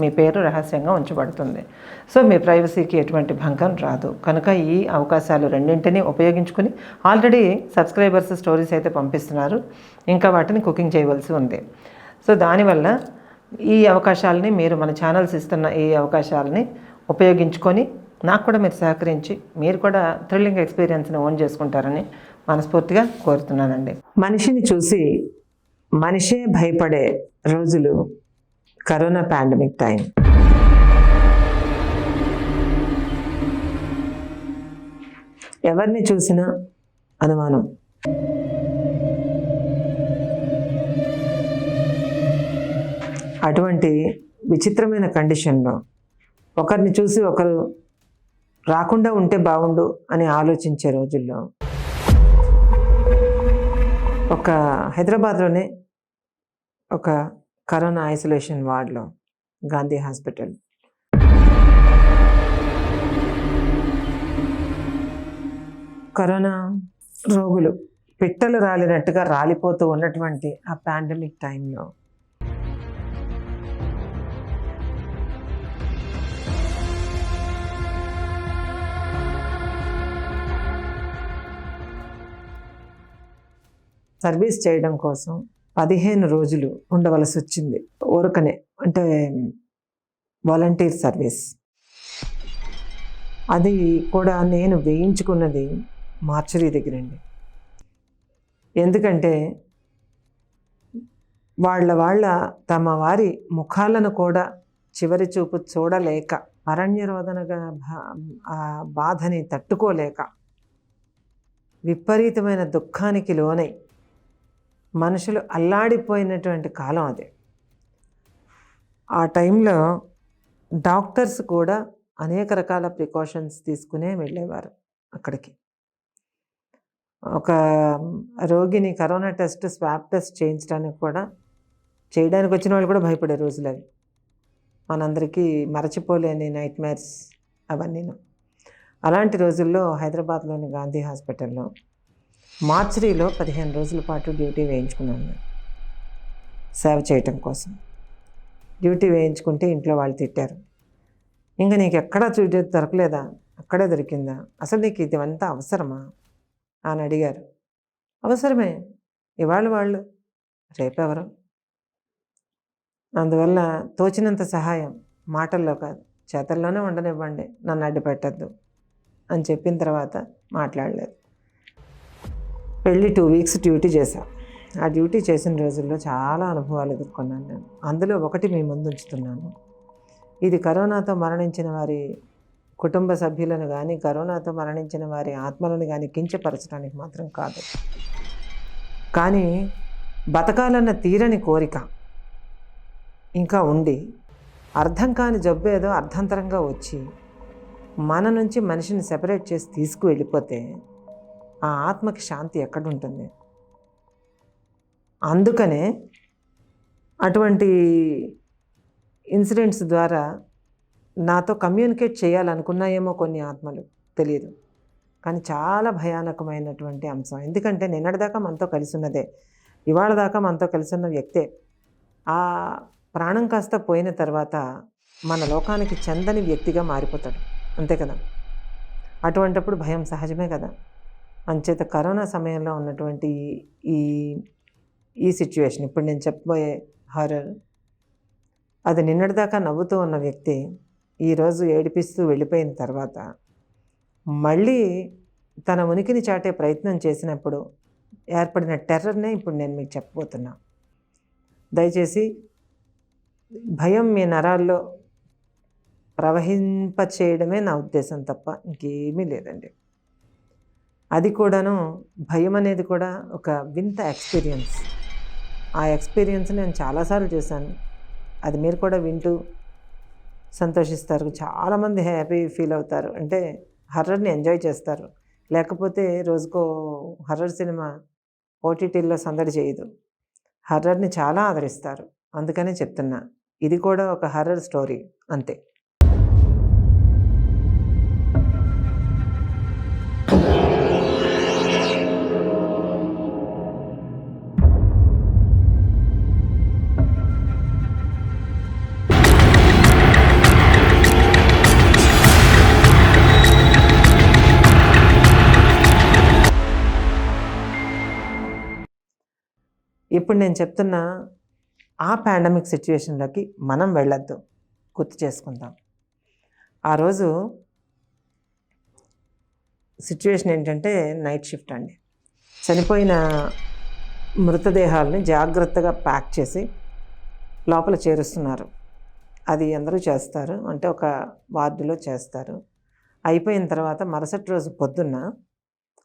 మీ పేరు రహస్యంగా ఉంచబడుతుంది. సో మీ ప్రైవసీకి ఎటువంటి భంగం రాదు. కనుక ఈ అవకాశాలు రెండింటినీ ఉపయోగించుకుని ఆల్రెడీ సబ్స్క్రైబర్స్ స్టోరీస్ అయితే పంపిస్తున్నారు. ఇంకా వాటిని కుకింగ్ చేయవలసి ఉంది. సో దానివల్ల ఈ అవకాశాలని మీరు మన ఛానల్స్ ఇస్తున్న ఈ అవకాశాలని ఉపయోగించుకొని నాకు కూడా మీరు సహకరించి మీరు కూడా థ్రిల్లింగ్ ఎక్స్పీరియన్స్ని ఓన్ చేసుకుంటారని మనస్ఫూర్తిగా కోరుతున్నానండి. మనిషిని చూసి మనిషే భయపడే రోజులు కరోనా పాండమిక్ టైం ఎవరిని చూసినా అనుమానం. అటువంటి విచిత్రమైన కండిషన్లో ఒకరిని చూసి ఒకరు రాకుండా ఉంటే బాగుండు అని ఆలోచించే రోజుల్లో ఒక హైదరాబాద్లోనే ఒక కరోనా ఐసోలేషన్ వార్డ్లో గాంధీ హాస్పిటల్. కరోనా రోగులు పిట్టలు రాలినట్టుగా రాలిపోతూ ఉన్నటువంటి ఆ పాండమిక్ టైంలో సర్వీస్ చేయడం కోసం పదిహేను రోజులు ఉండవలసి వచ్చింది. ఊరకనే అంటే వాలంటీర్ సర్వీస్. అది కూడా నేను వేయించుకున్నది మార్చరీ దగ్గరండి. ఎందుకంటే వాళ్ళ వాళ్ళ తమ వారి ముఖాలను కూడా చివరి చూపు చూడలేక అరణ్యరోధనగా భా- బాధని తట్టుకోలేక విపరీతమైన దుఃఖానికి లోనై మనుషులు అల్లాడిపోయినటువంటి కాలం అది. ఆ టైంలో డాక్టర్స్ కూడా అనేక రకాల ప్రికాషన్స్ తీసుకునే వెళ్ళేవారు అక్కడికి. ఒక రోగిని కరోనా టెస్ట్ స్వాబ్ టెస్ట్ చేయించడానికి కూడా చేయడానికి వచ్చిన వాళ్ళు కూడా భయపడే రోజులు అవి. మనందరికీ మరచిపోలేని నైట్ మేర్స్ అవన్నీను. అలాంటి రోజుల్లో హైదరాబాద్లోని గాంధీ హాస్పిటల్లో మార్చరీలో పదిహేను రోజుల పాటు డ్యూటీ వేయించుకున్నాను నేను. సేవ చేయటం కోసం. డ్యూటీ వేయించుకుంటే ఇంట్లో వాళ్ళు తిట్టారు. ఇంకా నీకు ఎక్కడా చూడే దొరకలేదా? అక్కడే దొరికిందా? అసలు నీకు ఇదంతా అవసరమా? అని అడిగారు. అవసరమే. ఇవాళ వాళ్ళు. రేపెవరు? అందువల్ల తోచినంత సహాయం మాటల్లో కాదు. చేతల్లోనే ఉండనివ్వండి నన్ను అడ్డుపెట్టద్దు అని చెప్పిన తర్వాత మాట్లాడలేదు. వెళ్ళి టూ వీక్స్ డ్యూటీ చేశాను ఆ డ్యూటీ చేసిన రోజుల్లో చాలా అనుభవాలు ఎదుర్కొన్నాను నేను. అందులో ఒకటి మీ ముందు ఉంచుతున్నాను. ఇది కరోనాతో మరణించిన వారి కుటుంబ సభ్యులను కానీ కరోనాతో మరణించిన వారి ఆత్మలను కానీ కించపరచడానికి మాత్రం కాదు. కానీ బతకాలన్న తీరని కోరిక ఇంకా ఉండి అర్థం కాని జబ్బు ఏదో అర్థంతరంగా వచ్చి మన నుంచి మనిషిని సెపరేట్ చేసి తీసుకువెళ్ళిపోతే ఆ ఆత్మకి శాంతి ఎక్కడుంటుంది? అందుకనే అటువంటి ఇన్సిడెంట్స్ ద్వారా నాతో కమ్యూనికేట్ చేయాలనుకున్నాయేమో కొన్ని ఆత్మలు తెలియదు కానీ చాలా భయానకమైనటువంటి అంశం. ఎందుకంటే నిన్నటిదాకా మనతో కలిసి ఉన్నదే ఇవాళ దాకా మనతో కలిసి ఉన్న వ్యక్తే ఆ ప్రాణం కాస్త పోయిన తర్వాత మన లోకానికి చెందని వ్యక్తిగా మారిపోతాడు. అంతే కదా? అటువంటప్పుడు భయం సహజమే కదా? అంచేత కరోనా సమయంలో ఉన్నటువంటి ఈ ఈ సిచ్యువేషన్ ఇప్పుడు నేను చెప్పబోయే హారర్ అది నిన్నటిదాకా నవ్వుతూ ఉన్న వ్యక్తి ఈరోజు ఏడిపిస్తూ వెళ్ళిపోయిన తర్వాత మళ్ళీ తన ఉనికిని చాటే ప్రయత్నం చేసినప్పుడు ఏర్పడిన టెర్రర్నే ఇప్పుడు నేను మీకు చెప్పబోతున్నా. దయచేసి భయం మీ నరాల్లో ప్రవహింప చేయడమే నా ఉద్దేశం తప్ప ఇంకేమీ లేదండి. అది కూడాను భయం అనేది కూడా ఒక వింత ఎక్స్పీరియన్స్. ఆ ఎక్స్పీరియన్స్ నేను చాలాసార్లు చేశాను. అది మీరు కూడా వింటూ సంతోషిస్తారు. చాలామంది హ్యాపీ ఫీల్ అవుతారు. అంటే హర్రర్ని ఎంజాయ్ చేస్తారు. లేకపోతే రోజుకో హర్రర్ సినిమా ఓటీటీల్లో సందడి చేయదు. హర్రర్ని చాలా ఆదరిస్తారు. అందుకనే చెప్తున్నా. ఇది కూడా ఒక హర్రర్ స్టోరీ. అంతే. ఇప్పుడు నేను చెప్తున్న ఆ పాండమిక్ సిచ్యువేషన్లోకి మనం వెళ్ళొద్దు. గుర్తు చేసుకుందాం. ఆ రోజు సిచ్యువేషన్ ఏంటంటే నైట్ షిఫ్ట్ అండి. చనిపోయిన మృతదేహాలని జాగ్రత్తగా ప్యాక్ చేసి లోపల చేరుస్తున్నారు. అది అందరూ చేస్తారు. అంటే ఒక వార్డులో చేస్తారు. అయిపోయిన తర్వాత మరుసటి రోజు పొద్దున్న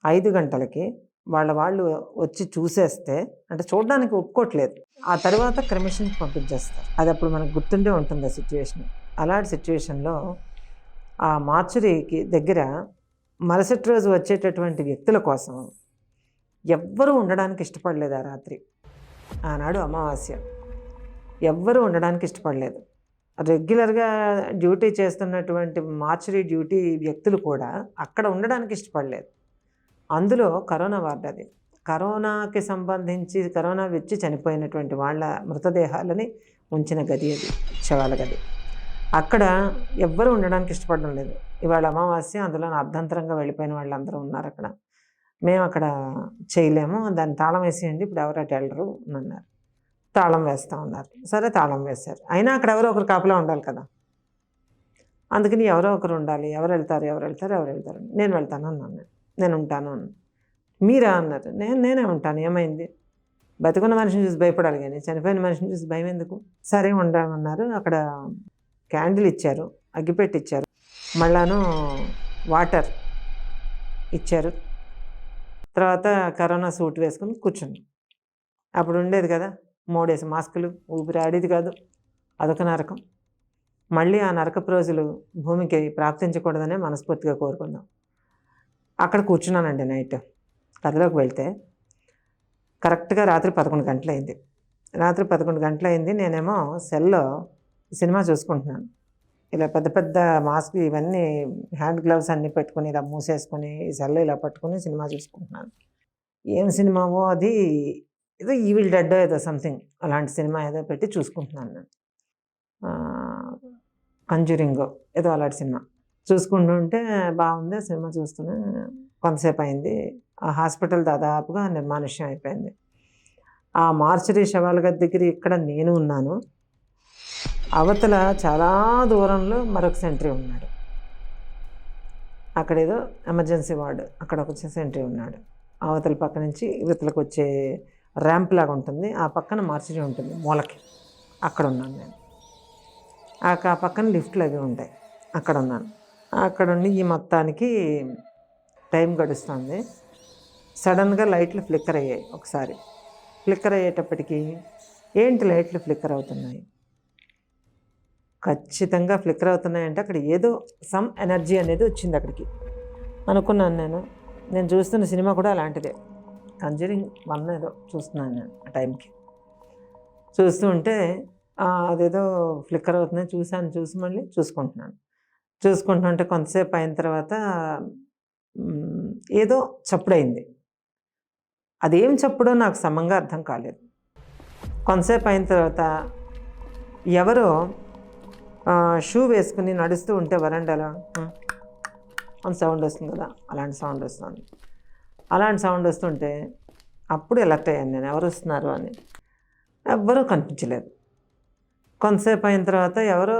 ఐదు గంటలకి వాళ్ళ వాళ్ళు వచ్చి చూసేస్తే అంటే చూడడానికి ఒప్పుకోవట్లేదు ఆ తర్వాత క్రమేషన్ పంపించేస్తారు. అది అప్పుడు మనకు గుర్తుండే ఉంటుంది ఆ సిచ్యువేషన్. అలాంటి సిచ్యువేషన్లో ఆ మార్చురీకి దగ్గర మరుసటి రోజు వచ్చేటటువంటి వ్యక్తుల కోసం ఎవ్వరూ ఉండడానికి ఇష్టపడలేదు ఆ రాత్రి. ఆనాడు అమావాస్య. ఎవ్వరూ ఉండడానికి ఇష్టపడలేదు. రెగ్యులర్గా డ్యూటీ చేస్తున్నటువంటి మార్చురీ డ్యూటీ వ్యక్తులు కూడా అక్కడ ఉండడానికి ఇష్టపడలేదు. అందులో కరోనా వార్డు అది. కరోనాకి సంబంధించి కరోనా వచ్చి చనిపోయినటువంటి వాళ్ళ మృతదేహాలని ఉంచిన గది అది శవాల గది. అక్కడ ఎవ్వరూ ఉండడానికి ఇష్టపడడం లేదు. ఇవాళ అమావాస్య అందులో అర్ధంతరంగా వెళ్ళిపోయిన వాళ్ళందరూ ఉన్నారు అక్కడ. మేము అక్కడ చేయలేము దాన్ని తాళం వేసేయండి ఇప్పుడు ఎవరైతే వెళ్ళరు అని అన్నారు. తాళం వేస్తా ఉన్నారు. సరే తాళం వేశారు. అయినా అక్కడ ఎవరో ఒకరు కాపలా ఉండాలి కదా. అందుకని ఎవరో ఒకరు ఉండాలి. ఎవరు వెళ్తారు ఎవరు వెళ్తారు ఎవరు వెళ్తారు. నేను వెళ్తాను అన్నాను. నేను ఉంటాను అన్న. మీరా అన్నారు. నేను నేనే ఉంటాను. ఏమైంది? బతుకున్న మనిషిని చూసి భయపడాలి కానీ చనిపోయిన మనిషిని చూసి భయం ఎందుకు? సరే ఉండమన్నారు. అక్కడ క్యాండిల్ ఇచ్చారు. అగ్గిపెట్టి ఇచ్చారు. మళ్ళాను వాటర్ ఇచ్చారు. తర్వాత కరోనా సూట్ వేసుకుని కూర్చుని అప్పుడు ఉండేది కదా మూడేసి మాస్కులు ఊపిరి ఆడేది కాదు. అదొక నరకం. మళ్ళీ ఆ నరకపు రోజులు భూమికి ప్రాప్తించకూడదనే మనస్ఫూర్తిగా కోరుకుందాం. అక్కడ కూర్చున్నానండి నైట్. కథలోకి వెళ్తే కరెక్ట్గా రాత్రి పదకొండు గంటలైంది. రాత్రి పదకొండు గంటలైంది. నేనేమో సెల్లో సినిమా చూసుకుంటున్నాను. ఇలా పెద్ద పెద్ద మాస్క్ ఇవన్నీ హ్యాండ్ గ్లవ్స్ అన్నీ పెట్టుకుని ఇలా మూసేసుకుని ఈ సెల్లో ఇలా పట్టుకుని సినిమా చూసుకుంటున్నాను. ఏం సినిమావో అది ఏదో ఈవిల్ డెడ్ ఏదో సంథింగ్ అలాంటి సినిమా ఏదో పెట్టి చూసుకుంటున్నాను నేను. కంజూరింగో ఏదో అలాంటి సినిమా. చూసుకుంటుంటే బాగుంది సినిమా చూస్తూనే కొంతసేపు అయింది ఆ హాస్పిటల్ దాదాపుగా నిర్మానుష్యం అయిపోయింది. ఆ మార్చరీ శవాల గది దగ్గర ఇక్కడ నేను ఉన్నాను. అవతల చాలా దూరంలో మరొక సెంట్రీ ఉన్నాడు. అక్కడ ఏదో ఎమర్జెన్సీ వార్డు. అక్కడ ఒక సెంట్రీ ఉన్నాడు. అవతల పక్క నుంచి ఇవతలకు వచ్చే ర్యాంప్ లాగా ఉంటుంది. ఆ పక్కన మార్చరీ ఉంటుంది. మూలకి. అక్కడ ఉన్నాను నేను. ఆ పక్కన లిఫ్ట్లు అవి ఉంటాయి. అక్కడ ఉన్నాను. అక్కడ ఉండి ఈ మొత్తానికి టైం గడుస్తుంది. సడన్గా లైట్లు ఫ్లిక్కర్ అయ్యాయి ఒకసారి. ఫ్లిక్కర్ అయ్యేటప్పటికి ఏంటి లైట్లు ఫ్లిక్కర్ అవుతున్నాయి? ఖచ్చితంగా ఫ్లిక్కర్ అవుతున్నాయంటే అక్కడ ఏదో సమ్ ఎనర్జీ అనేది వచ్చింది అక్కడికి. అనుకున్నాను నేను. నేను చూస్తున్న సినిమా కూడా అలాంటిదే. కంజరింగ్ వన్ ఏదో చూస్తున్నాను నేను ఆ టైంకి. చూస్తూ ఉంటే అదేదో ఫ్లిక్కర్ అవుతుంది చూశాను. చూసి మళ్ళీ చూసుకుంటున్నాను. చూసుకుంటుంటే కొంతసేపు అయిన తర్వాత ఏదో చప్పుడైంది. అదేం చప్పుడో నాకు సమంగా అర్థం కాలేదు. కొంతసేపు అయిన తర్వాత ఎవరో షూ వేసుకుని నడుస్తూ ఉంటే వరండాలో అని సౌండ్ వస్తుంది కదా అలాంటి సౌండ్ వస్తుంది. అలాంటి సౌండ్ వస్తుంటే అప్పుడు ఎలర్ట్ అయ్యాను నేను ఎవరు వస్తున్నారు అని ఎవ్వరూ కనిపించలేదు. కొంతసేపు అయిన తర్వాత ఎవరో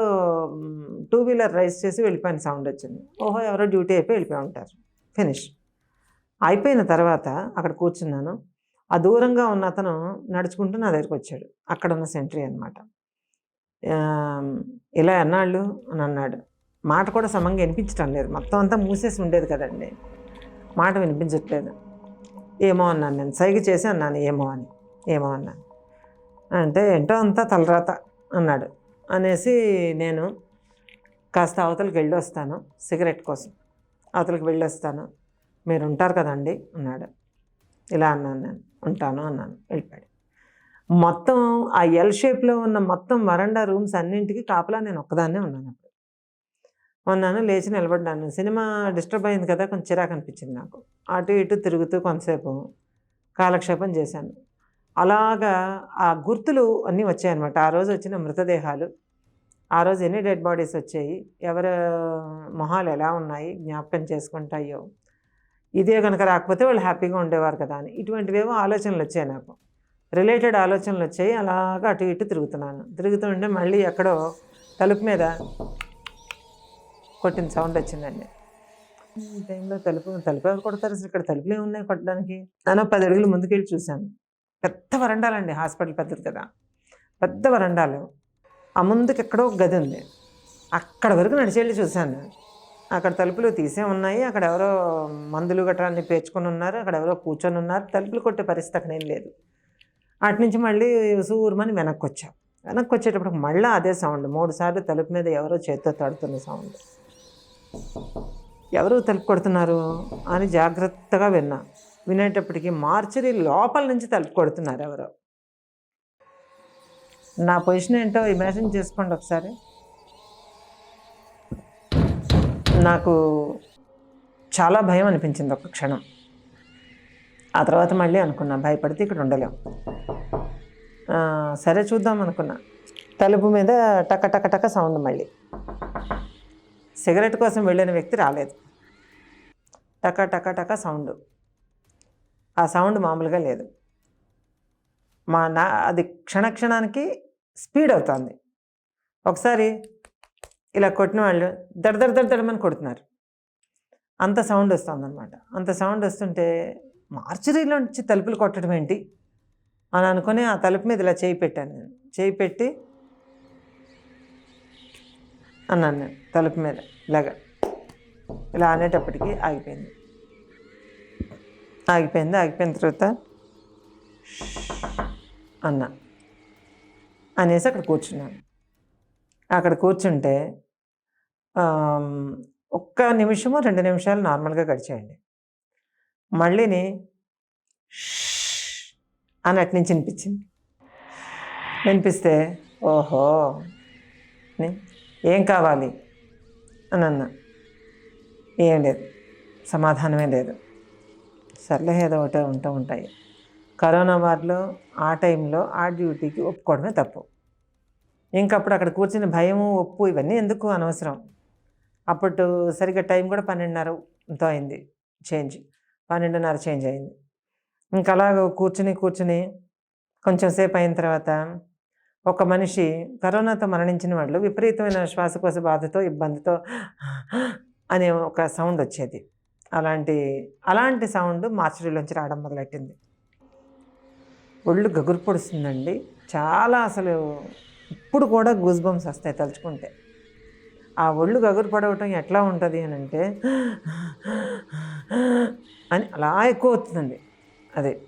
టూ వీలర్ రైస్ చేసి వెళ్ళిపోయిన సౌండ్ వచ్చింది. ఓహో ఎవరో డ్యూటీ అయిపోయి వెళ్ళిపోయి ఉంటారు. ఫినిష్. అయిపోయిన తర్వాత అక్కడ కూర్చున్నాను. ఆ దూరంగా ఉన్న అతను నడుచుకుంటూ నా దగ్గరికి వచ్చాడు. అక్కడ ఉన్న సెంట్రీ అనమాట ఇలా ఎన్నాళ్ళు అని అన్నాడు. మాట కూడా సమంగా వినిపించటం లేదు. మొత్తం అంతా మూసేసి ఉండేది కదండి. మాట వినిపించట్లేదు. ఏమో అన్నాను నేను. సైగ చేసి అన్నాను ఏమో అని. ఏమో అన్నాను. అంటే ఏంటో అంతా తలరాత అన్నాడు. అనేసి నేను కాస్త అవతలకి వెళ్ళి వస్తాను సిగరెట్ కోసం. అవతలకి వెళ్ళి వస్తాను మీరు ఉంటారు కదండి అన్నాడు. ఇలా అన్నాను నేను. ఉంటాను అన్నాను. వెళ్ళిపోయాడు. మొత్తం ఆ ఎల్ షేప్లో ఉన్న మొత్తం వరండా రూమ్స్ అన్నింటికి కాపలా నేను ఒక్కదాన్నే ఉన్నాను అప్పుడు. ఉన్నాను లేచి నిలబడ్డాను. సినిమా డిస్టర్బ్ అయింది కదా కొంచెం చిరాకు అనిపించింది నాకు. అటు ఇటు తిరుగుతూ కొంతసేపు కాలక్షేపం చేశాను. అలాగా ఆ గుర్తులు అన్నీ వచ్చాయన్నమాట. ఆ రోజు వచ్చిన మృతదేహాలు ఆ రోజు ఎన్ని డెడ్ బాడీస్ వచ్చాయి? ఎవరి మొహాలు ఎలా ఉన్నాయి? జ్ఞాపకం చేసుకుంటాయో? ఇదే కనుక రాకపోతే వాళ్ళు హ్యాపీగా ఉండేవారు కదా అని. ఇటువంటివేవో ఆలోచనలు వచ్చాయి నాకు. రిలేటెడ్ ఆలోచనలు వచ్చాయి. అలాగా అటు ఇటు తిరుగుతున్నాను. తిరుగుతుంటే మళ్ళీ ఎక్కడో తలుపు మీద కొట్టిన సౌండ్ వచ్చిందండి. ఈ టైంలో తలుపు తలుపు ఎవరు కొడతారు అసలు? ఇక్కడ తలుపులే ఉన్నాయి కొట్టడానికి? నేను పది అడుగులు ముందుకెళ్ళి చూశాను. పెద్ద వరండాలండి హాస్పిటల్ పెద్దది కదా. పెద్ద వరండాలు. ఆ ముందుకు ఎక్కడో గది ఉంది. అక్కడ వరకు నడిచి వెళ్ళి చూశాను. అక్కడ తలుపులు తీసే ఉన్నాయి. అక్కడ ఎవరో మందులు గట్రా అన్ని పేర్చుకొని ఉన్నారు. అక్కడ ఎవరో కూర్చొని ఉన్నారు. తలుపులు కొట్టే పరిస్థితి అక్కడ ఏం లేదు. అటు నుంచి మళ్ళీ సూర్మని వెనక్కి వచ్చాం వెనక్కి వచ్చేటప్పుడు మళ్ళీ అదే సౌండ్. మూడు సార్లు తలుపు మీద ఎవరో చేత్తో తడుతున్న సౌండ్. ఎవరు తలుపు కొడుతున్నారు అని జాగ్రత్తగా విన్నా. వినేటప్పటికి మార్చరీ లోపల నుంచి తలుపు కొడుతున్నారు ఎవరో. నా పొజిషన్ ఏంటో ఇమాజిన్ చేసుకోండి ఒకసారి. నాకు చాలా భయం అనిపించింది ఒక క్షణం. ఆ తర్వాత మళ్ళీ అనుకున్నా భయపడితే ఇక్కడ ఉండలేం. సరే చూద్దాం అనుకున్నా. తలుపు మీద టక టక టక సౌండ్ మళ్ళీ. సిగరెట్ కోసం వెళ్ళిన వ్యక్తి రాలేదు. టక టక టక సౌండ్. ఆ సౌండ్ మామూలుగా లేదు. మా నా అది క్షణక్షణానికి స్పీడ్ అవుతుంది ఒకసారి ఇలా కొట్టిన వాళ్ళు దడ దడ దడ దడమని కొడుతున్నారు. అంత సౌండ్ వస్తుంది అనమాట అంత సౌండ్ వస్తుంటే మార్చరీలో నుంచి తలుపులు కొట్టడం ఏంటి? అని అనుకుని ఆ తలుపు మీద ఇలా చేయి పెట్టాను నేను. చేయి పెట్టి అన్నాను నేను తలుపు మీద. ఇలాగా. ఇలా అనేటప్పటికి ఆగిపోయింది. ఆగిపోయింది. ఆగిపోయిన తర్వాత అన్నా. అనేసి అక్కడ కూర్చున్నాను. అక్కడ కూర్చుంటే ఒక్క నిమిషము రెండు నిమిషాలు నార్మల్గా గడిచాయండి. మళ్ళీని అని అటు నుంచి వినిపించింది. వినిపిస్తే ఓహో ఏం కావాలి? అని అన్నా. ఏం లేదు సమాధానమే లేదు. సర్లే ఏదో ఒకటి ఉంటూ ఉంటాయి. కరోనా వార్లో ఆ టైంలో ఆ డ్యూటీకి ఒప్పుకోవడమే తప్పు. ఇంకప్పుడు అక్కడ కూర్చుని భయము ఒప్పు ఇవన్నీ ఎందుకు అనవసరం? అప్పుడు సరిగ్గా టైం కూడా పన్నెండున్నరతో అయింది చేంజ్. పన్నెండున్నర చేంజ్ అయింది. ఇంకా అలాగ కూర్చుని కూర్చుని కొంచెం సేపు అయిన తర్వాత ఒక మనిషి కరోనాతో మరణించిన వాళ్ళు విపరీతమైన శ్వాసకోశ బాధతో ఇబ్బందితో అనే ఒక సౌండ్ వచ్చేది. అలాంటి అలాంటి సౌండ్ మార్చిలోంచి రావడం మొదలెట్టింది. ఒళ్ళు గగురు పొడుస్తుందండి. చాలా అసలు ఇప్పుడు కూడా గూస్ బంప్స్ వస్తాయి తలుచుకుంటే. ఆ ఒళ్ళు గగురు పడవటం ఎట్లా ఉంటుంది అని అంటే అని అలా ఎక్కువ అవుతుందండి అదే.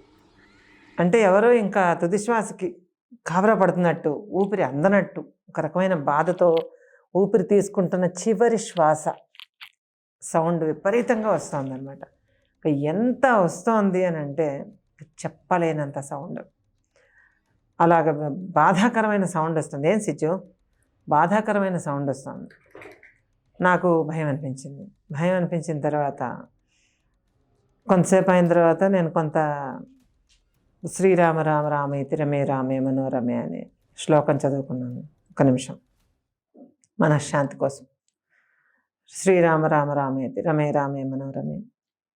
అంటే ఎవరో ఇంకా తుది శ్వాసకి కాబరా పడుతున్నట్టు ఊపిరి అందనట్టు ఒక రకమైన బాధతో ఊపిరి తీసుకుంటున్న చివరి శ్వాస సౌండ్ విపరీతంగా వస్తుందన్నమాట. ఎంత వస్తోంది అని అంటే చెప్పలేనంత సౌండ్. అలాగ బాధాకరమైన సౌండ్ వస్తుంది. ఏం సిచ్చు? బాధాకరమైన సౌండ్ వస్తుంది. నాకు భయం అనిపించింది. భయం అనిపించిన తర్వాత కొంతసేపు అయిన తర్వాత నేను కొంత శ్రీరామ రామ రామే తిరమే రామే మనోరమే అనే శ్లోకం చదువుకున్నాను. ఒక నిమిషం. మనశ్శాంతి కోసం. శ్రీరామ రామ రామేతి రమే రామే మనోరమే.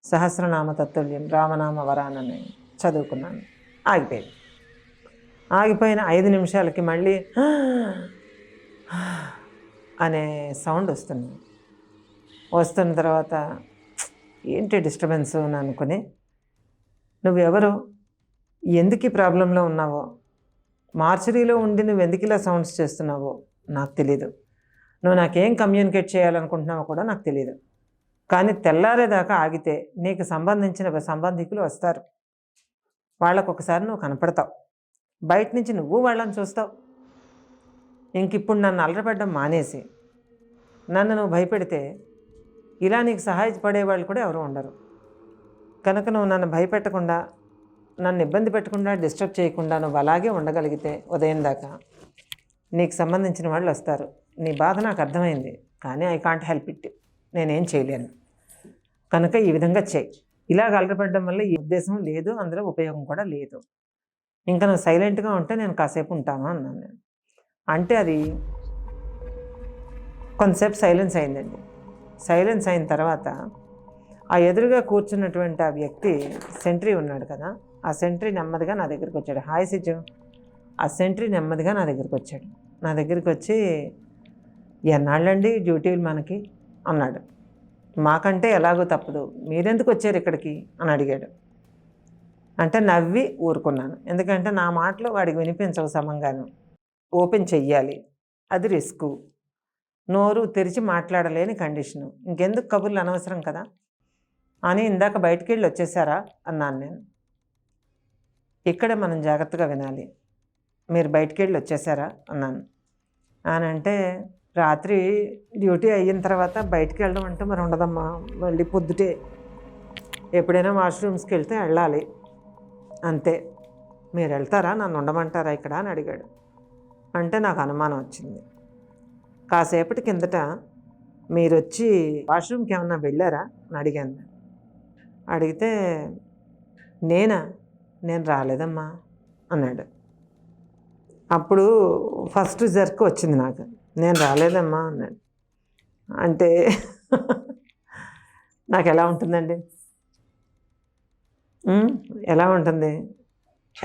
సహస్రనామ తత్తుల్యం రామనామ వరాననే. చదువుకున్నాను. ఆగిపోయింది. ఆగిపోయిన ఐదు నిమిషాలకి మళ్ళీ అనే సౌండ్ వస్తుంది. వస్తున్న తర్వాత ఏంటి డిస్టర్బెన్స్ అని అనుకుని నువ్వెవరు? ఎందుకు ఈ ప్రాబ్లంలో ఉన్నావో? మార్చరీలో ఉండి నువ్వు ఎందుకు ఇలా సౌండ్స్ చేస్తున్నావో నాకు తెలీదు. నువ్వు నాకేం కమ్యూనికేట్ చేయాలనుకుంటున్నావో కూడా నాకు తెలియదు కానీ తెల్లారేదాకా ఆగితే నీకు సంబంధించిన సంబంధికులు వస్తారు. వాళ్ళకు ఒకసారి నువ్వు కనపడతావు. బయట నుంచి నువ్వు వాళ్ళని చూస్తావు. ఇంక ఇప్పుడు నన్ను అలరపడ్డం మానేసి నన్ను నువ్వు భయపెడితే ఇలా నీకు సహాయపడే వాళ్ళు కూడా ఎవరు ఉండరు. కనుక నువ్వు నన్ను భయపెట్టకుండా నన్ను ఇబ్బంది పెట్టకుండా డిస్టర్బ్ చేయకుండా నువ్వు అలాగే ఉండగలిగితే ఉదయం దాకా నీకు సంబంధించిన వాళ్ళు వస్తారు. నీ బాధ నాకు అర్థమైంది కానీ ఐ కాంట్ హెల్ప్ ఇట్ నేనేం చేయలేను. కనుక ఈ విధంగా చేయి. ఇలా అలరపడడం వల్ల ఈ ఉద్దేశం లేదు అందులో ఉపయోగం కూడా లేదు. ఇంకా నువ్వు సైలెంట్గా ఉంటే నేను కాసేపు ఉంటాను అన్నాను నేను. అంటే అది కొంతసేపు సైలెన్స్ అయిందండి. సైలెన్స్ అయిన తర్వాత ఆ ఎదురుగా కూర్చున్నటువంటి ఆ వ్యక్తి సెంట్రీ ఉన్నాడు కదా ఆ సెంట్రీ నెమ్మదిగా నా దగ్గరికి వచ్చాడు. హాయ్ సిజు. ఆ సెంట్రీ నెమ్మదిగా నా దగ్గరికి వచ్చాడు. నా దగ్గరికి వచ్చి ఎన్నాళ్ళండి డ్యూటీలు మనకి? అన్నాడు. మాకంటే ఎలాగో తప్పదు. మీరెందుకు వచ్చారు ఇక్కడికి? అని అడిగాడు. అంటే నవ్వి ఊరుకున్నాను. ఎందుకంటే నా మాటలు వాడికి వినిపించవు సమంగాను. ఓపెన్ చెయ్యాలి. అది రిస్క్. నోరు తెరిచి మాట్లాడలేని కండిషను. ఇంకెందుకు కబుర్లు అనవసరం కదా? అని ఇందాక బయటికి వెళ్ళి వచ్చేసారా? అన్నాను నేను. ఇక్కడే మనం జాగ్రత్తగా వినాలి. మీరు బయటికి వెళ్ళి వచ్చేసారా? అన్నాను. అని అంటే రాత్రి డ్యూటీ అయిన తర్వాత బయటికి వెళ్ళడం అంటే మరి ఉండదమ్మా. మళ్ళీ పొద్దుటే ఎప్పుడైనా వాష్రూమ్స్కి వెళ్తే వెళ్ళాలి. అంతే. మీరు వెళ్తారా? నన్ను ఉండమంటారా ఇక్కడ? అని అడిగాడు. అంటే నాకు అనుమానం వచ్చింది. కాసేపటి కిందట మీరు వచ్చి వాష్రూమ్కి ఏమన్నా వెళ్ళారా? అని అడిగాను. అడిగితే నేనా? నేను రాలేదమ్మా అన్నాడు. అప్పుడు ఫస్ట్ జర్క్ వచ్చింది నాకు. నేను రాలేదమ్మా. అన్నాను అంటే నాకు ఎలా ఉంటుందండి? ఎలా ఉంటుంది?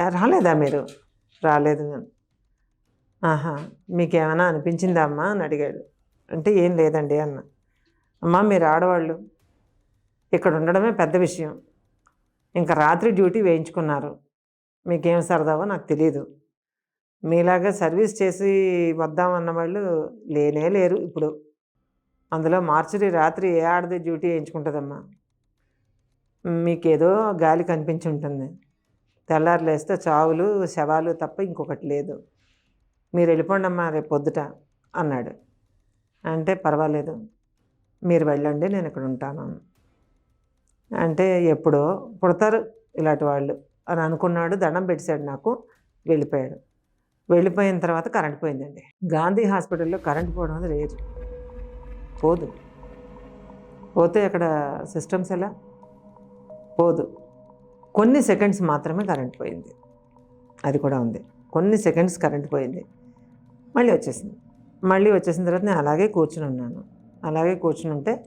రాలేదా మీరు? రాలేదు అని ఆహా మీకేమైనా అనిపించిందా అమ్మా అని అడిగాడు. అంటే ఏం లేదండి అన్న. అమ్మా మీరు ఆడవాళ్ళు. ఇక్కడ ఉండడమే పెద్ద విషయం. ఇంకా రాత్రి డ్యూటీ వేయించుకున్నారు. మీకేం సరదావో నాకు తెలియదు మీలాగా సర్వీస్ చేసి వద్దామన్న వాళ్ళు లేనే లేరు ఇప్పుడు. అందులో మార్చురి రాత్రి ఏ ఆడది డ్యూటీ వేయించుకుంటుందమ్మా? మీకేదో గాలి కనిపించి ఉంటుంది తెల్లారులేస్తే చావులు శవాలు తప్ప ఇంకొకటి లేదు. మీరు వెళ్ళిపోండి అమ్మా రేపు పొద్దుట అన్నాడు. అంటే పర్వాలేదు. మీరు వెళ్ళండి నేను ఇక్కడ ఉంటాను అంటే ఎప్పుడో పుడతారు ఇలాంటి వాళ్ళు అని అనుకున్నాడు దండం పెట్టాడు నాకు వెళ్ళిపోయాడు. వెళ్ళిపోయిన తర్వాత కరెంట్ పోయిందండి. గాంధీ హాస్పిటల్లో కరెంట్ పోవడం అనేది రేరు పోదు. పోతే అక్కడ సిస్టమ్స్ ఎలా? పోదు. కొన్ని సెకండ్స్ మాత్రమే కరెంట్ పోయింది. అది కూడా ఉంది. కొన్ని సెకండ్స్ కరెంట్ పోయింది. మళ్ళీ వచ్చేసింది. మళ్ళీ వచ్చేసిన తర్వాత నేను అలాగే కూర్చుని ఉన్నాను. అలాగే కూర్చుని ఉంటే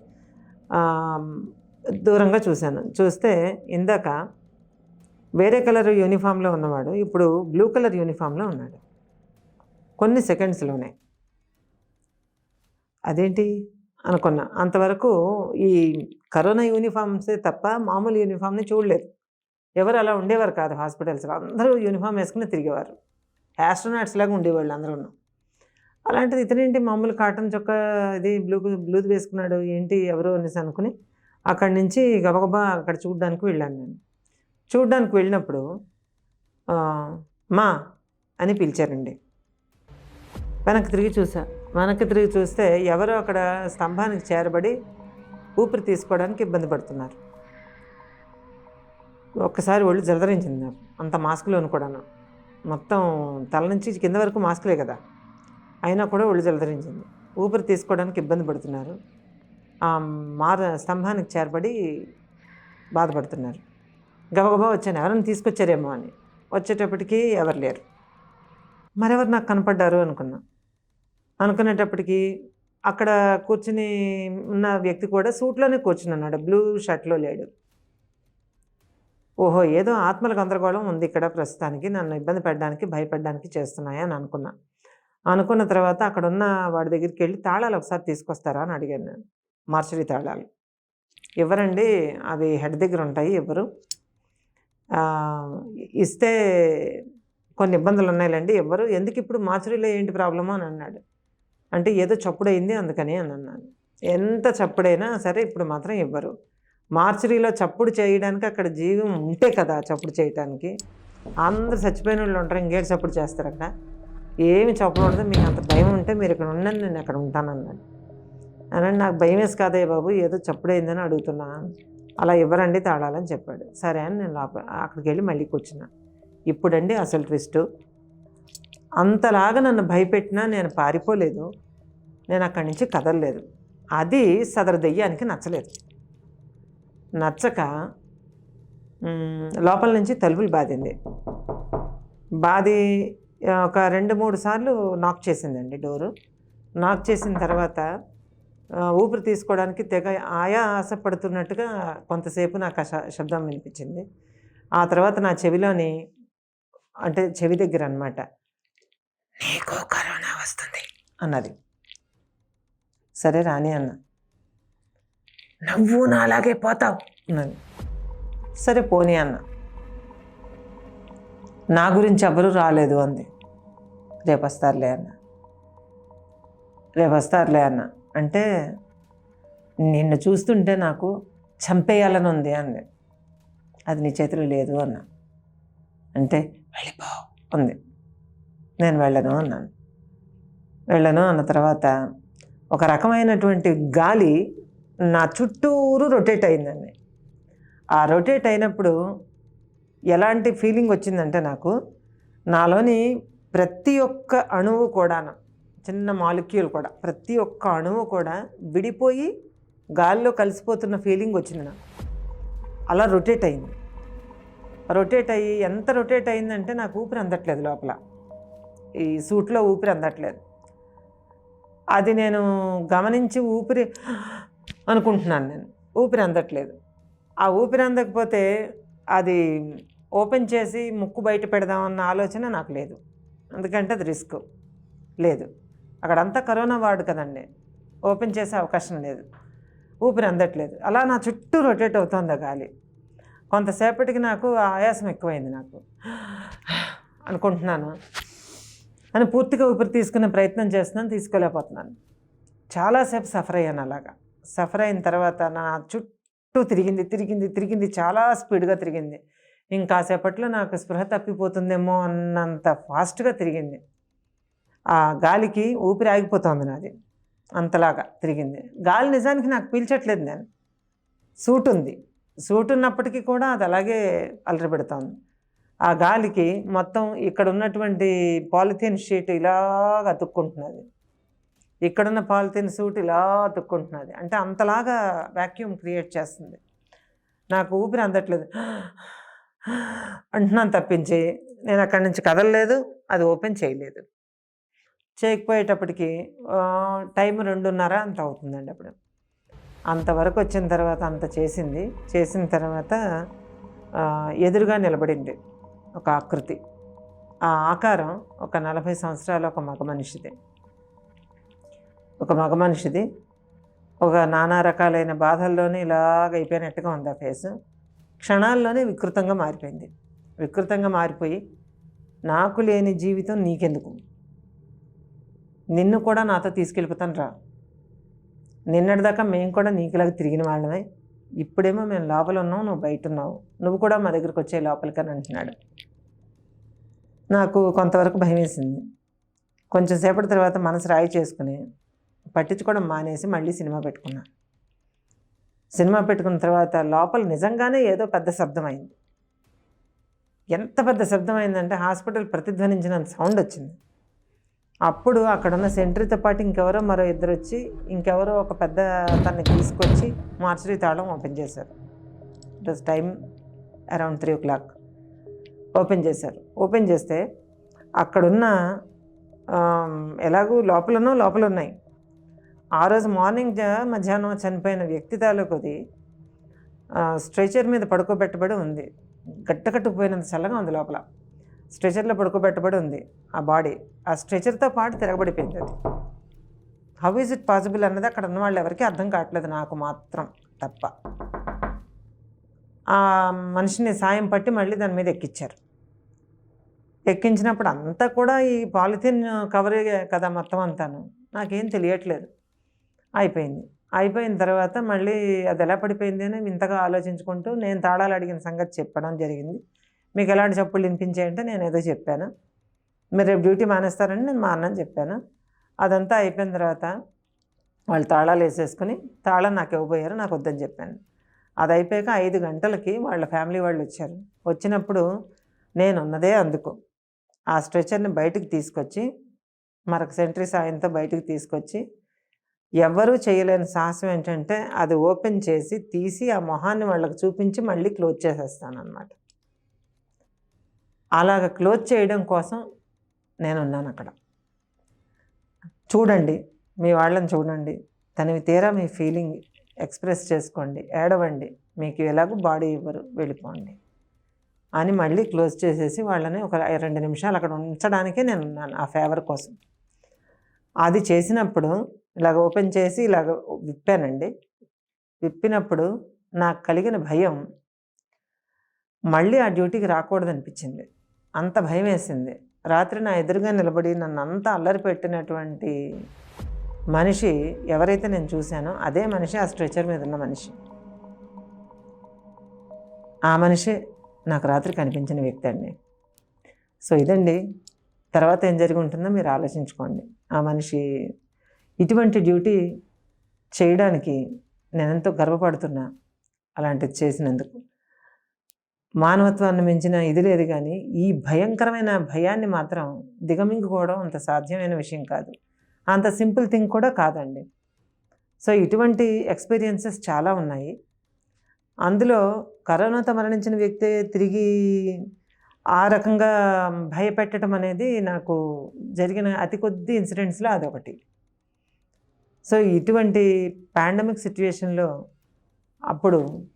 దూరంగా చూశాను. చూస్తే ఇందాక వేరే కలర్ యూనిఫామ్లో ఉన్నవాడు ఇప్పుడు బ్లూ కలర్ యూనిఫామ్లో ఉన్నాడు. కొన్ని సెకండ్స్లోనే. అదేంటి? అనుకున్నా. అంతవరకు ఈ కరోనా యూనిఫామ్సే తప్ప మామూలు యూనిఫామ్ని చూడలేదు. ఎవరు అలా ఉండేవారు కాదు హాస్పిటల్స్లో. అందరూ యూనిఫామ్ వేసుకుని తిరిగేవారు. యాస్ట్రోనాట్స్ లాగా ఉండేవాళ్ళు అందరూ అలాంటిది ఇతనేంటి మామూలు కాటన్ చొక్కా ఇది బ్లూ బ్లూది వేసుకున్నాడు ఏంటి ఎవరు అనేసి అనుకుని అక్కడి నుంచి గబగబా అక్కడ చూడడానికి వెళ్ళాను నేను. చూడడానికి వెళ్ళినప్పుడు మా అని పిలిచారండి. వెనక్కి తిరిగి చూసా. వెనక్కి తిరిగి చూస్తే ఎవరో అక్కడ స్తంభానికి చేరబడి ఊపిరి తీసుకోవడానికి ఇబ్బంది పడుతున్నారు. ఒక్కసారి ఒళ్ళు జలధరించింది నాకు. అంత మాస్క్లోను కూడాను. మొత్తం తల నుంచి కింద వరకు మాస్క్లే కదా. అయినా కూడా ఒళ్ళు జలధరించింది. ఊపిరి తీసుకోవడానికి ఇబ్బంది పడుతున్నారు. ఆ మార స్తంభానికి చేరబడి బాధపడుతున్నారు. గబగబా వచ్చాను. ఎవరైనా తీసుకొచ్చారేమో అని. వచ్చేటప్పటికి ఎవరు లేరు. మరెవరు నాకు కనపడ్డారు అనుకున్నా. అనుకునేటప్పటికి అక్కడ కూర్చుని ఉన్న వ్యక్తి కూడా సూట్లోనే కూర్చుని అన్నాడు బ్లూ షర్ట్లో లేడు. ఓహో ఏదో ఆత్మల గందరగోళం ఉంది ఇక్కడ ప్రస్తుతానికి. నన్ను ఇబ్బంది పెట్టడానికి భయపడడానికి చేస్తున్నాయా అని అనుకున్నా. అనుకున్న తర్వాత అక్కడ ఉన్న వాడి దగ్గరికి వెళ్ళి తాళాలు ఒకసారి తీసుకొస్తారా అని అడిగాను నేను. మార్చరీ తాళాలు. ఇవ్వరండి అవి హెడ్ దగ్గర ఉంటాయి ఇవ్వరు ఇస్తే కొన్ని ఇబ్బందులు ఉన్నాయిలేండి ఎవ్వరు ఎందుకు ఇప్పుడు మార్చరీలో ఏంటి ప్రాబ్లమో అని అన్నాడు. అంటే ఏదో చప్పుడైంది అందుకని అని అన్నాను. ఎంత చప్పుడైనా సరే ఇప్పుడు మాత్రం ఇవ్వరు మార్చరీలో చప్పుడు చేయడానికి అక్కడ జీవం ఉంటే కదా చప్పుడు చేయడానికి అందరు చచ్చిపోయిన వాళ్ళు ఉంటారు ఇంకేటి చప్పుడు చేస్తారు అక్కడ? ఏమి చప్పుడు ఉండదు మీకు అంత భయం ఉంటే మీరు ఇక్కడ ఉండండి నేను అక్కడ ఉంటానన్నాడు అని నాకు భయం వేసి కాదే బాబు ఏదో చప్పుడైందని అడుగుతున్నా. అలా ఇవ్వరండి తాళాలని చెప్పాడు. సరే అని నేను లోపల అక్కడికి వెళ్ళి మళ్ళీ కూర్చున్నా. ఇప్పుడండి అసలు ట్విస్టు. అంతలాగా నన్ను భయపెట్టినా నేను పారిపోలేదు. నేను అక్కడి నుంచి కదలలేదు. అది సదరు దెయ్యానికి నచ్చలేదు. నచ్చక లోపల నుంచి తలుపులు బాధింది బాది ఒక రెండు మూడు సార్లు నాక్ చేసిందండి డోరు. నాక్ చేసిన తర్వాత ఊపిరి తీసుకోవడానికి తెగ ఆయా ఆశపడుతున్నట్టుగా కొంతసేపు నాకు ఆ శబ్దం వినిపించింది. ఆ తర్వాత నా చెవిలోని అంటే చెవి దగ్గర అనమాట నీకు కరోనా వస్తుంది. అన్నది. సరే రాని అన్న. నువ్వు నా అలాగే పోతావు. అన్నది. సరే పోనీ అన్న. నా గురించి ఎవరు రాలేదు అంది. రేపు వస్తారులే అన్న. రేపు వస్తారులే అన్న. అంటే నిన్ను చూస్తుంటే నాకు చంపేయాలని ఉంది అంది. అది నీ చేతిలో లేదు అన్న. అంటే వెళ్ళిపో ఉంది నేను వెళ్ళను అన్నాను. వెళ్ళను అన్న తర్వాత ఒక రకమైనటువంటి గాలి నా చుట్టూరు రొటేట్ అయిందండి. ఆ రొటేట్ అయినప్పుడు ఎలాంటి ఫీలింగ్ వచ్చిందంటే నాకు నాలోని ప్రతి ఒక్క అణువు కూడాను చిన్న మాలిక్యూల్ కూడా ప్రతి ఒక్క అణువు కూడా విడిపోయి గాలిలో కలిసిపోతున్న ఫీలింగ్ వచ్చింది నాకు. అలా రొటేట్ అయింది. రొటేట్ అయ్యి ఎంత రొటేట్ అయిందంటే నాకు ఊపిరి అందట్లేదు లోపల. ఈ సూట్లో ఊపిరి అందట్లేదు. అది నేను గమనించి ఊపిరి అనుకుంటున్నాను నేను. ఊపిరి అందట్లేదు. ఆ ఊపిరి అందకపోతే అది ఓపెన్ చేసి ముక్కు బయట పెడదామన్న ఆలోచన నాకు లేదు. ఎందుకంటే అది రిస్క్ లేదు. అక్కడంతా కరోనా వార్డు కదండి. ఓపెన్ చేసే అవకాశం లేదు. ఊపిరి అందట్లేదు. అలా నా చుట్టూ రొటేట్ అవుతుంది ఆ గాలి. కొంతసేపటికి నాకు ఆయాసం ఎక్కువైంది నాకు. అనుకుంటున్నాను. అని పూర్తిగా ఊపిరి తీసుకునే ప్రయత్నం చేస్తున్నాను తీసుకోలేకపోతున్నాను. చాలాసేపు సఫర్ అయ్యాను అలాగా. సఫర్ అయిన తర్వాత నా చుట్టూ తిరిగింది తిరిగింది తిరిగింది చాలా స్పీడ్గా తిరిగింది. ఇంకాసేపట్లో నాకు స్పృహ తప్పిపోతుందేమో అన్నంత ఫాస్ట్గా తిరిగింది. ఆ గాలికి ఊపిరి ఆగిపోతుంది నాది. అంతలాగా తిరిగింది. గాలి నిజానికి నాకు పీల్చట్లేదు నేను. సూట్ ఉంది సూట్ ఉన్నప్పటికీ కూడా అది అలాగే అలరిపెడుతోంది ఆ గాలికి మొత్తం ఇక్కడ ఉన్నటువంటి పాలిథీన్ షీట్ ఇలాగ అతుక్కుంటున్నది. ఇక్కడున్న పాలిథీన్ సూట్ ఇలా అతుక్కుంటున్నది. అంటే అంతలాగా వ్యాక్యూమ్ క్రియేట్ చేస్తుంది. నాకు ఊపిరి అందట్లేదు. అంటున్నాను తప్పించి నేను అక్కడి నుంచి కదలలేదు అది ఓపెన్ చేయలేదు. చేయకపోయేటప్పటికి టైం రెండున్నర అంత అవుతుందండి అప్పుడు. అంతవరకు వచ్చిన తర్వాత అంత చేసింది. చేసిన తర్వాత ఎదురుగా నిలబడింది. ఒక ఆకృతి. ఆ ఆకారం ఒక నలభై సంవత్సరాల ఒక మగ మనిషిది. ఒక మగ మనిషిది. ఒక నానా రకాలైన బాధల్లోనే ఇలాగ అయిపోయినట్టుగా ఉంది ఆ ఫేసు. క్షణాల్లోనే వికృతంగా మారిపోయింది. వికృతంగా మారిపోయి నాకు లేని జీవితం నీకెందుకు? నిన్ను కూడా నాతో తీసుకెళ్ళిపోతాను రా. నిన్నటిదాకా మేము కూడా నీకులాగా తిరిగిన వాళ్ళమే. ఇప్పుడేమో మేము లోపల ఉన్నాం నువ్వు బయట ఉన్నావు నువ్వు కూడా మా దగ్గరికి వచ్చే లోపలికని అంటున్నాడు. నాకు కొంతవరకు భయం వేసింది కొంచెం సేపటి తర్వాత మనసు రాయి చేసుకుని పట్టించుకోవడం మానేసి మళ్ళీ సినిమా పెట్టుకున్నా. సినిమా పెట్టుకున్న తర్వాత లోపల నిజంగానే ఏదో పెద్ద శబ్దం అయింది ఎంత పెద్ద శబ్దం అయిందంటే హాస్పిటల్ ప్రతిధ్వనించినంత సౌండ్ వచ్చింది. అప్పుడు అక్కడున్న సెంటరీతో పాటు ఇంకెవరో మరో ఇద్దరు వచ్చి ఇంకెవరో ఒక పెద్ద తన్ని తీసుకొచ్చి మార్చరీ తాళం ఓపెన్ చేశారు. It was time around three o'clock open చేశారు. ఓపెన్ చేస్తే అక్కడున్న ఎలాగూ లోపలనో లోపల ఉన్నాయి ఆ రోజు మార్నింగ్ మధ్యాహ్నం చనిపోయిన వ్యక్తి తాలూకుది స్ట్రెచర్ మీద పడుకోబెట్టబడి ఉంది. గట్టకట్టుకుపోయినంత చల్లగా ఉంది లోపల. స్ట్రెచర్లో పడుకోబెట్టబడి ఉంది ఆ బాడీ. ఆ స్ట్రెచర్తో పాటు తిరగబడిపోయింది అది. హౌ ఈజ్ ఇట్ పాసిబుల్ అన్నది అక్కడ ఉన్న వాళ్ళు ఎవరికీ అర్థం కావట్లేదు నాకు మాత్రం తప్ప. ఆ మనిషిని సాయం పట్టి మళ్ళీ దాని మీద ఎక్కించారు ఎక్కించినప్పుడు అంతా కూడా ఈ పాలిథిన్ కవరే కదా మొత్తం అంతాను. నాకేం తెలియట్లేదు. అయిపోయింది. అయిపోయిన తర్వాత మళ్ళీ అది ఎలా పడిపోయింది అని ఇంతగా ఆలోచించుకుంటూ నేను తాళాలు అడిగిన సంగతి చెప్పడం జరిగింది. మీకు ఎలాంటి చెప్పులు వినిపించాయంటే నేను ఏదో చెప్పాను. మీరు రేపు డ్యూటీ మానేస్తారని నేను మా అన్నని చెప్పాను. అదంతా అయిపోయిన తర్వాత వాళ్ళు తాళాలు వేసేసుకుని తాళం నాకు ఇవ్వబోయారు నాకు వద్దని చెప్పాను. అది అయిపోయాక ఐదు గంటలకి వాళ్ళ ఫ్యామిలీ వాళ్ళు వచ్చారు. వచ్చినప్పుడు నేను ఉన్నదే అందుకు. ఆ స్ట్రెచర్ని బయటికి తీసుకొచ్చి మరొక సెంట్రీ సాయంతో బయటికి తీసుకొచ్చి ఎవ్వరూ చేయలేని సాహసం ఏంటంటే అది ఓపెన్ చేసి తీసి ఆ మొహాన్ని వాళ్ళకి చూపించి మళ్ళీ క్లోజ్ చేసేస్తాను అలాగ క్లోజ్ చేయడం కోసం నేను ఉన్నాను అక్కడ. చూడండి మీ వాళ్ళని చూడండి. తనవి తీరా మీ ఫీలింగ్ ఎక్స్ప్రెస్ చేసుకోండి ఏడవండి మీకు ఎలాగో బాడీ ఇవ్వరు వెళ్ళిపోండి. అని మళ్ళీ క్లోజ్ చేసేసి వాళ్ళని ఒక రెండు నిమిషాలు అక్కడ ఉంచడానికే నేను ఉన్నాను ఆ ఫేవర్ కోసం. అది చేసినప్పుడు ఇలాగ ఓపెన్ చేసి ఇలాగ విప్పానండి. విప్పినప్పుడు నాకు కలిగిన భయం మళ్ళీ ఆ డ్యూటీకి రాకూడదు అనిపించింది. అంత భయం వేసింది. రాత్రి నా ఎదురుగా నిలబడి నన్ను అంతా అల్లరి పెట్టినటువంటి మనిషి ఎవరైతే నేను చూశానో అదే మనిషి ఆ స్ట్రెచర్ మీద ఉన్న మనిషి. ఆ మనిషి నాకు రాత్రి కనిపించిన వ్యక్తి అండి. సో ఇదండి. తర్వాత ఏం జరిగి ఉంటుందో మీరు ఆలోచించుకోండి. ఆ మనిషి ఇటువంటి డ్యూటీ చేయడానికి నేను ఎంతో గర్వపడుతున్నా అలాంటిది చేసినందుకు. మానవత్వాన్ని మించిన ఇది లేదు కానీ ఈ భయంకరమైన భయాన్ని మాత్రం దిగమింగుకోవడం అంత సాధ్యమైన విషయం కాదు. అంత సింపుల్ థింగ్ కూడా కాదండి. సో ఇటువంటి ఎక్స్పీరియన్సెస్ చాలా ఉన్నాయి. అందులో కరోనాతో మరణించిన వ్యక్తి తిరిగి ఆ రకంగా భయపెట్టడం అనేది నాకు జరిగిన అతి కొద్ది ఇన్సిడెంట్స్లో అదొకటి. సో ఇటువంటి పాండమిక్ సిచ్యువేషన్లో అప్పుడు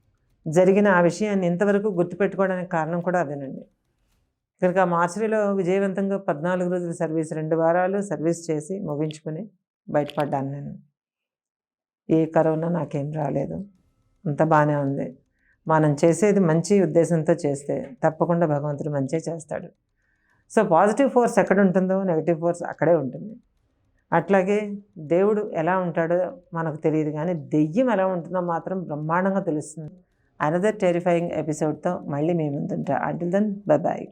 జరిగిన ఆ విషయాన్ని ఇంతవరకు గుర్తుపెట్టుకోవడానికి కారణం కూడా అదేనండి. కనుక మార్చిలో విజయవంతంగా పద్నాలుగు రోజుల సర్వీస్ రెండు వారాలు సర్వీస్ చేసి ముగించుకుని బయటపడ్డాను నేను. ఏ కరోనా నాకేం రాలేదు. అంత బాగానే ఉంది. మనం చేసేది మంచి ఉద్దేశంతో చేస్తే తప్పకుండా భగవంతుడు మంచి చేస్తాడు. సో పాజిటివ్ ఫోర్స్ ఎక్కడ ఉంటుందో నెగిటివ్ ఫోర్స్ అక్కడే ఉంటుంది. అట్లాగే దేవుడు ఎలా ఉంటాడో మనకు తెలియదు కానీ దెయ్యం ఎలా ఉంటుందో మాత్రం బ్రహ్మాండంగా తెలుస్తుంది. అనదర్ టెరిఫైయింగ్ ఎపిసోడ్తో మళ్ళీ మీ ముందుంటా. Until then bye bye